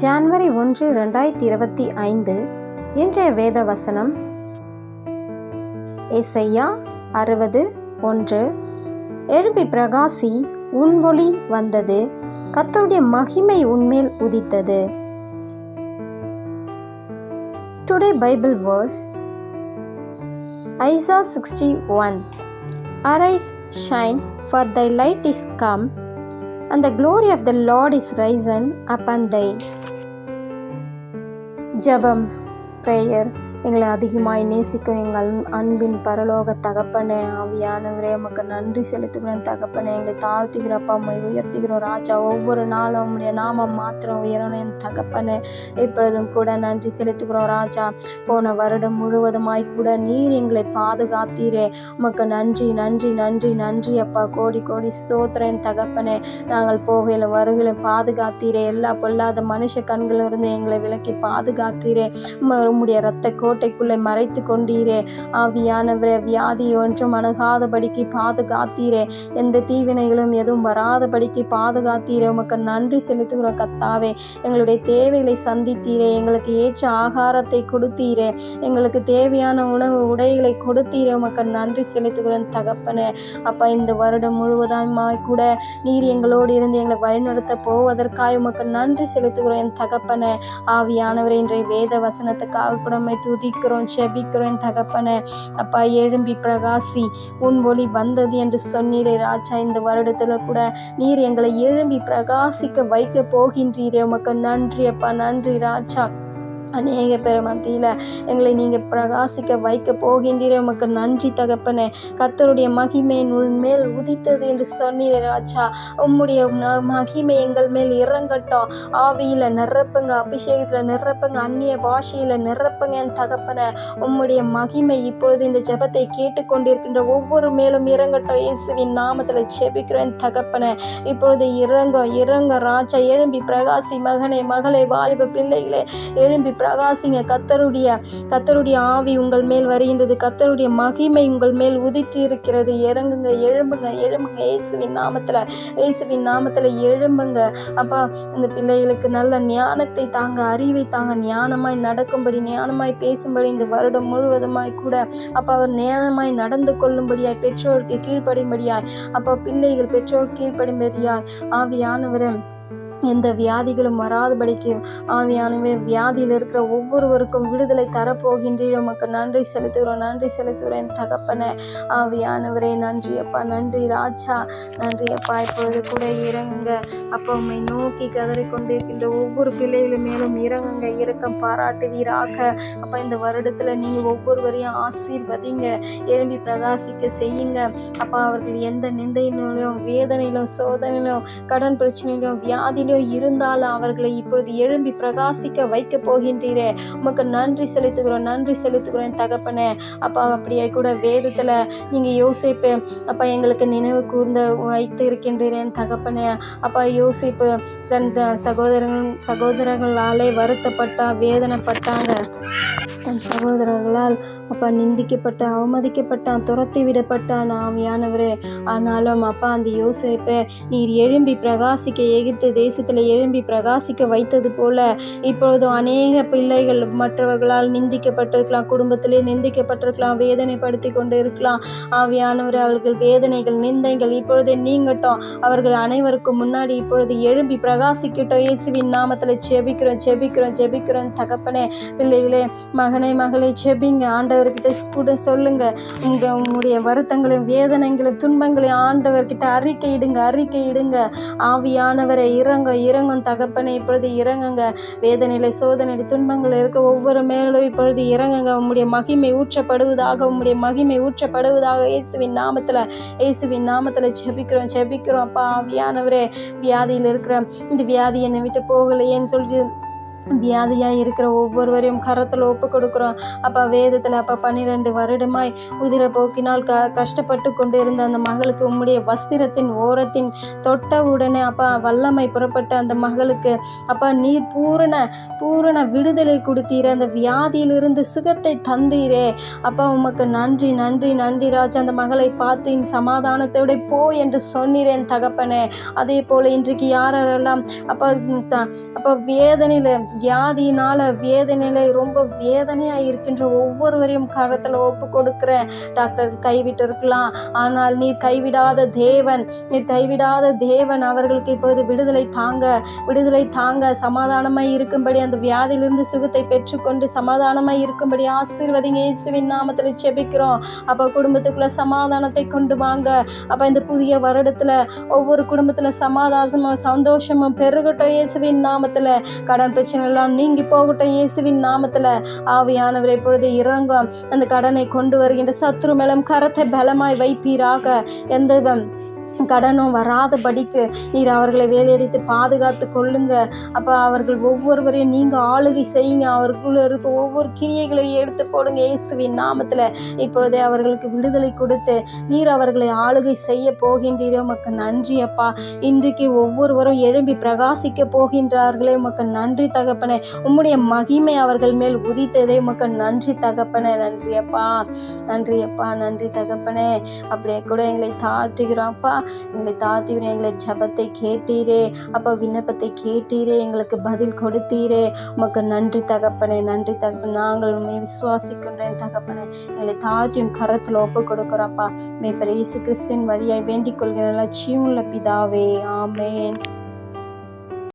January ஒன்று ரெண்டாயிரத்தி இருபத்தி ஐந்து. இன்றைய வேத வசனம் ஏசையா அறுபது ஒன்று. எழும்பி பிரகாசி உன் ஒளி வந்தது. கத்தருடைய மகிமை உன்மேல் உதித்தது. Today Bible verse Isaiah sixty one arise shine for thy light is come and the glory of the Lord is risen up and thy ஜபம் ப்ரேயர் எங்களை அதிகமாய் நேசிக்கும் எங்கள் அன்பின் பரலோக தகப்பனே ஆவியானவரே உமக்கு நன்றி செலுத்துகிறோம். தகப்பனே எங்களை தாழ்த்துகிறப்பா உம்மை உயர்த்துகிறோம். ராஜா ஒவ்வொரு நாளும் உடைய நாமம் மாத்திரம் உயரணும். என் தகப்பனே இப்பொழுதும் கூட நன்றி செலுத்துகிறோம். ராஜா போன வருடம் முழுவதுமாய் கூட நீர் எங்களை பாதுகாத்தீரே. உமக்கு நன்றி நன்றி நன்றி நன்றி. அப்பா கோடி கோடி ஸ்தோத்திரன் தகப்பனே நாங்கள் போகையில் வருகையில் பாதுகாத்தீரே. எல்லா பொல்லாத மனுஷ கண்களிலிருந்து எங்களை விலக்கி பாதுகாத்தீரே. உம்ம- உம்முடைய இரத்த கோட்டைக்குள்ளே மறைத்து கொண்டீரே. ஆவியானவரே வியாதி ஒன்றும் அணுகாதபடிக்கு பாதுகாத்தீரே. எந்த தீவினைகளும் எதுவும் வராதபடிக்கு பாதுகாத்தீரே. உமக்கு நன்றி செலுத்துகிறோம் கத்தாவே எங்களுடைய தேவைகளை சந்தித்தீரே. எங்களுக்கு ஏற்ற ஆகாரத்தை கொடுத்தீரே. எங்களுக்கு தேவையான உணவு உடைகளை கொடுத்தீரே. உமக்கு நன்றி செலுத்துகிறோம் தகப்பனே. அப்பா இந்த வருடம் முழுவதுமாய் கூட நீர் எங்களோடு இருந்து எங்களை வழிநடத்த போவதற்காக உமக்கு நன்றி செலுத்துகிறோம் என் தகப்பனே. ஆவியானவரே இன்றைய வேத வசனத்துக்காக கூட உம்மை துதிக்கிறோம் செபிக்கிறோம் தகப்பன. அப்பா எழும்பி பிரகாசி உன் ஒளி வந்தது என்று சொன்னீரே ராஜா. இந்த வருடத்துல கூட நீர் எங்களை எழும்பி பிரகாசிக்க வைக்க போகின்றீரே. உமக்கு நன்றி அப்பா நன்றி ராஜா. அநேக பேர் மத்தியில் எங்களை நீங்கள் பிரகாசிக்க வைக்க போகின்றீர். உமக்கு நன்றி தகப்பனே. கத்தருடைய மகிமை உன் மேல் உதித்தது என்று சொன்னீர் ராஜா. உம்முடைய மகிமை எங்கள் மேல் இறங்கட்டும். ஆவியில் நிரப்புங்க அபிஷேகத்தில் நிரப்புங்க அந்நிய பாஷையில் நிரப்புங்க என் தகப்பனே. உம்முடைய மகிமை இப்பொழுது இந்த ஜெபத்தை கேட்டுக்கொண்டிருக்கின்ற ஒவ்வொரு மேலும் இறங்கட்டும். இயேசுவின் நாமத்தில் ஜெபிக்கிறேன் என் தகப்பனே. இப்பொழுது இறங்க இறங்க ராஜா. எழும்பி பிரகாசி மகனே மகளே வாலிப பிள்ளைகளே எழும்பி பிரகாசிங்க. கத்தருடைய கத்தருடைய ஆவி உங்கள் மேல் வருகின்றது. கத்தருடைய மகிமை உங்கள் மேல் உதித்து இருக்கிறது. இறங்குங்க எழும்புங்க எழும்புங்க. இயேசுவின் நாமத்தில் இயேசுவின் நாமத்தில் எழும்புங்க. அப்பா இந்த பிள்ளைகளுக்கு நல்ல ஞானத்தை தாங்க அறிவை தாங்க ஞானமாய் நடக்கும்படி ஞானமாய் பேசும்படி இந்த வருடம் முழுவதுமாய் கூட அப்பா அவர் ஞானமாய் நடந்து கொள்ளும்படியாய் பெற்றோருக்கு கீழ்ப்படியும்படியாய் அப்பா பிள்ளைகள் பெற்றோர் கீழ்ப்படியும்படியாய் ஆவியானவர் எந்த வியாதிகளும் வராதபடிக்கு ஆவியானவே வியாதியில் இருக்கிற ஒவ்வொருவருக்கும் விடுதலை தரப்போகின்றீர். உமக்கு நன்றி செலுத்துகிறோம். நன்றி செலுத்துகிறோம் என் தகப்பனை. ஆவியானவரே நன்றி அப்பா நன்றி ராஜா. நன்றி அப்பா இப்பொழுது கூட இறங்குங்க. அப்பா உண்மை நோக்கி கதறி கொண்டிருக்கின்ற ஒவ்வொரு பிள்ளைகள் மேலும் இறங்குங்க. இறக்கம் பாராட்டுவீராக. அப்பா இந்த வருடத்தில் நீங்கள் ஒவ்வொருவரையும் ஆசீர்வதிங்க. எழும்பி பிரகாசிக்க செய்யுங்க. அப்பா அவர்கள் எந்த நிந்தையிலும் வேதனையிலும் சோதனையிலும் கடன் பிரச்சனையிலும் வியாதியிலும் இருந்தாலும் அவர்களை இப்பொழுது எழும்பி பிரகாசிக்க வைக்க போகின்றீரே. உமக்கு நன்றி செலுத்துகிறோம் நன்றி செலுத்துகிறோம் தகப்பனே. அப்பா அப்படியே கூட வேதத்தில் நீங்கள் யோசிப்பு அப்பா எங்களுக்கு நினைவு கூர்ந்த வைத்து இருக்கின்றேன் தகப்பனே. அப்பா யோசிப்பு தன் த- சகோதரர்களாலே வருத்தப்பட்டா வேதனைப்பட்டாங்க. தன் சகோதரர்களால் அப்பா நிந்திக்கப்பட்ட அவமதிக்கப்பட்டான் துரத்தி விடப்பட்டான் ஆவியானவரே ஆனாலும் அப்பா அந்த யோசிப்பை நீர் எழும்பி பிரகாசிக்க எகிப்து தேசத்தில் எழும்பி பிரகாசிக்க வைத்தது போல இப்பொழுதும் அநேக பிள்ளைகள் மற்றவர்களால் நிந்திக்கப்பட்டிருக்கலாம் குடும்பத்திலே நிந்திக்கப்பட்டிருக்கலாம் வேதனைப்படுத்தி கொண்டு இருக்கலாம் ஆவியானவர் அவர்கள் வேதனைகள் நிந்தைகள் இப்பொழுதே நீங்கட்டும். அவர்கள் அனைவருக்கும் முன்னாடி இப்பொழுது எழும்பி பிரகாசிக்கட்டும். இயேசுவின் நாமத்தில் செபிக்கிறோம் செபிக்கிறோம் செபிக்கிறோம். தகப்பனே பிள்ளைகளே மகனே மகளே செபிங்க. ஆண்டவர்கிட்ட கூட சொல்லுங்க. உங்க உங்களுடைய வருத்தங்களையும் வேதனைகளையும் துன்பங்களையும் ஆண்டவர்கிட்ட அறிக்கையிடுங்க அறிக்கையிடுங்க ஆவியானவரை இறங்க இறங்கும் தகப்பனே இப்பொழுது இறங்குங்க. வேதனையில சோதனையில துன்பங்கள் இருக்க ஒவ்வொரு மேலும் இப்பொழுது இறங்குங்க. உம்முடைய மகிமை ஊற்றப்படுவதாக உம்முடைய மகிமை ஊற்றப்படுவதாக இயேசுவின் நாமத்தில் இயேசுவின் நாமத்தில் ஜெபிக்கிறோம் ஜெபிக்கிறோம். அப்பா வியானவரே வியாதியில் இருக்கிற இந்த வியாதி என்னை விட்டு போகலையேன்னு சொல்லி வியாதியாக இருக்கிற ஒவ்வொருவரையும் கரத்தில் ஒப்பு கொடுக்குறோம். அப்போ வேதத்தில் அப்போ பன்னிரெண்டு வருடமாய் உதிர போக்கினால் க கஷ்டப்பட்டு கொண்டு இருந்த அந்த மகளுக்கு உம்முடைய வஸ்திரத்தின் ஓரத்தின் தொட்ட உடனே அப்பா வல்லமை புறப்பட்ட அந்த மகளுக்கு அப்பா நீர் பூரண பூரண விடுதலை கொடுத்தீர். அந்த வியாதியிலிருந்து சுகத்தை தந்தீரே. அப்பா உமக்கு நன்றி நன்றி நன்றி ராஜா. அந்த மகளை பார்த்து என் சமாதானத்தோட போ என்று சொன்னீரேன் தகப்பனே. அதே போல் இன்றைக்கு யாரெல்லாம் அப்போ அப்போ த- வேதனையில் வியாதியினால வேதனையில ரொம்ப வேதனையாக இருக்கின்ற ஒவ்வொருவரையும் கரத்தில் ஒப்பு கொடுக்குறேன். டாக்டர் கைவிட்டு இருக்கலாம். ஆனால் நீர் கைவிடாத தேவன் நீர் கைவிடாத தேவன் அவர்களுக்கு இப்பொழுது விடுதலை தாங்க விடுதலை தாங்க. சமாதானமாய் இருக்கும்படி அந்த வியாதியிலிருந்து சுகத்தை பெற்றுக்கொண்டு சமாதானமாய் இருக்கும்படி ஆசீர்வதிங்க. இயேசுவின் நாமத்தில் செபிக்கிறோம் அப்போ குடும்பத்துக்குள்ள சமாதானத்தை கொண்டு வாங்க. அப்போ இந்த புதிய வருடத்தில் ஒவ்வொரு குடும்பத்தில் சமாதானமும் சந்தோஷமும் பெருகட்டும் இயேசுவின் நாமத்தில். கடன் பிரச்சனை எல்லாம் நீங்கி போகட்டும் இயேசுவின் நாமத்தில். ஆவியானவர் இப்பொழுது இறங்கும் அந்த கடனை கொண்டு வருகின்ற சத்ரு மேலும் கரத்தை பலமாய் வைப்பீராக. எந்த கடனும் வராதபடிக்கு நீர் அவர்களை வேலையடித்து பாதுகாத்து கொள்ளுங்க. அப்போ அவர்கள் ஒவ்வொருவரையும் நீங்கள் ஆளுகை செய்யுங்க. அவர்களுக்குள்ள இருக்க ஒவ்வொரு கிரியைகளையும் எடுத்து போடுங்க இயேசுவின் நாமத்தில். இப்பொழுதே அவர்களுக்கு விடுதலை கொடுத்து நீர் அவர்களை ஆளுகை செய்ய போகின்றீரே. உமக்கு நன்றி அப்பா. இன்றைக்கு ஒவ்வொருவரும் எழும்பி பிரகாசிக்க போகின்றார்களே. உமக்கு நன்றி தகப்பனே. உம்முடைய மகிமை அவர்கள் மேல் உதித்ததே. உமக்கு நன்றி தகப்பனே. நன்றி அப்பா. நன்றி அப்பா. நன்றி தகப்பனே. அப்படியே கூட எங்களை தாழ்த்துகிறோம் அப்பா. எங்களை தாழ்த்துகிறோம் எங்களை ஜெபத்தை கேட்டீரே. அப்பா விண்ணப்பத்தை கேட்டீரே. எங்களுக்கு பதில் கொடுத்தீரே. உமக்கு நன்றி தகப்பனே நன்றி தகப்பன். நாங்கள் உண்மை விசுவாசிக்கின்றேன் தகப்பனே. எங்களை தாழ்த்தியும் கரத்தில் ஒப்பு கொடுக்குறப்பா மே இயேசு கிறிஸ்தின் வழியாய் வேண்டிக் கொள்கிற லட்சியம் பிதாவே. ஆமேன்.